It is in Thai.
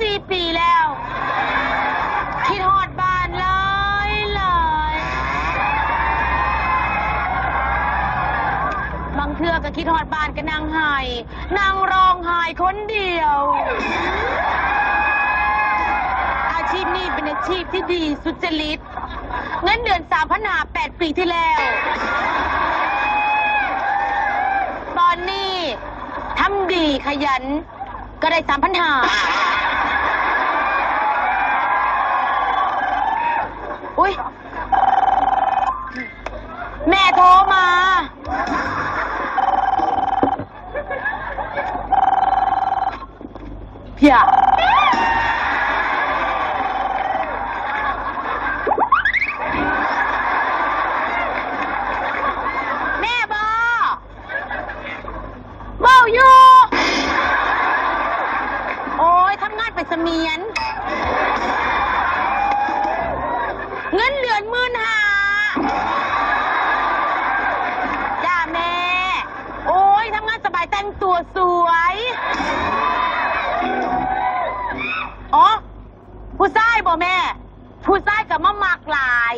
สี่ปีแล้ว คิดฮอดบ้านเลยเลยบางเทื่อก็คิดฮอดบ้านก็นั่งไห้นั่งร้องไห้คนเดียว อาชีพนี้เป็นอาชีพที่ดีสุจริต เงินเดือนสามพันหาแปดปีที่แล้ว ตอนนี้ทำดีขยันก็ได้สามพันหา เพียแม่บอเมาอยู่ โอ้ยทำงานไปเสมียน เงินเดือนหมื่นหาจ้าแม่ โอ้ยทำงานสบายแต่งตัวสวย แม่ ผู้ชายกับมามักหลาย